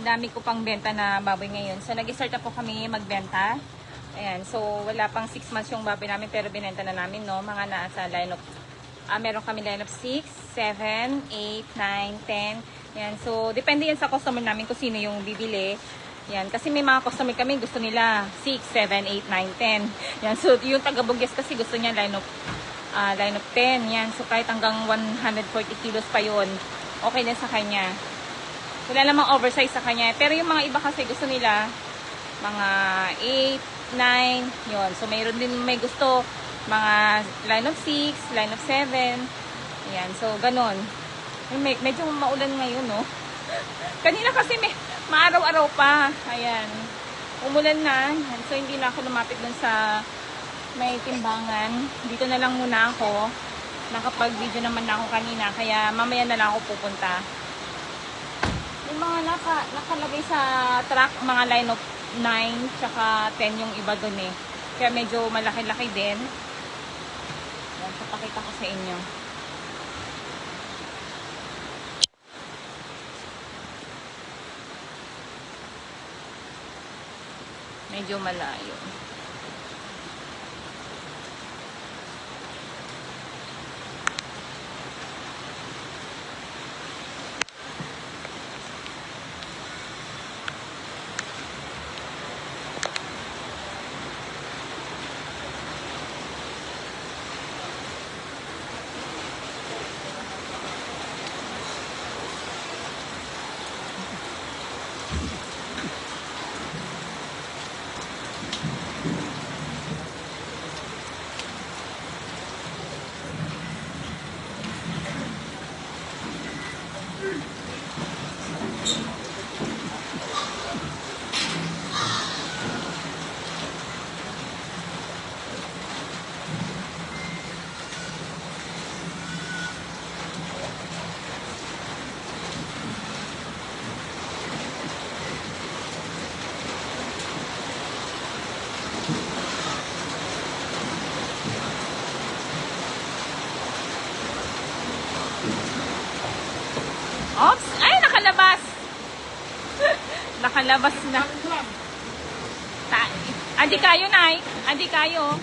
Dami ko pang benta na baboy ngayon. So, nag-start na po kami magbenta. Ayan, so wala pang 6 months yung baboy namin pero binenta na namin, no? Mga nasa line of, ah, meron kami line of 6, 7, 8, 9, 10. Ayan, so depende yan sa customer namin kung sino yung bibili. Yan, kasi may mga customer kami gusto nila 6, 7, 8, 9, 10. Yan, so yung taga-Bugis kasi gusto niya line of ah, line of 10. Yan, so kahit hanggang 140 kilos pa yon okay din sa kanya. Wala namang oversize sa kanya. Pero yung mga iba kasi gusto nila mga 8, 9, yon So mayroon din may gusto mga line of 6, line of 7. Yan, so ganon. May, medyo maulan ngayon, no? Kanina kasi may maaraw-araw pa. Ayan. Umulan na. So, hindi na ako lumapit dun sa may timbangan. Dito na lang muna ako. Nakapag-video naman na ako kanina. Kaya mamaya na lang ako pupunta. Yung mga naka, nakalagay sa truck, mga line of 9 tsaka 10 yung iba dun eh. Kaya medyo malaki-laki din. Yan, papakita ko sa inyo. Medyo malayo. Ops! Ay, nakalabas! nakalabas na. Adi kayo, Nay. Adi kayo.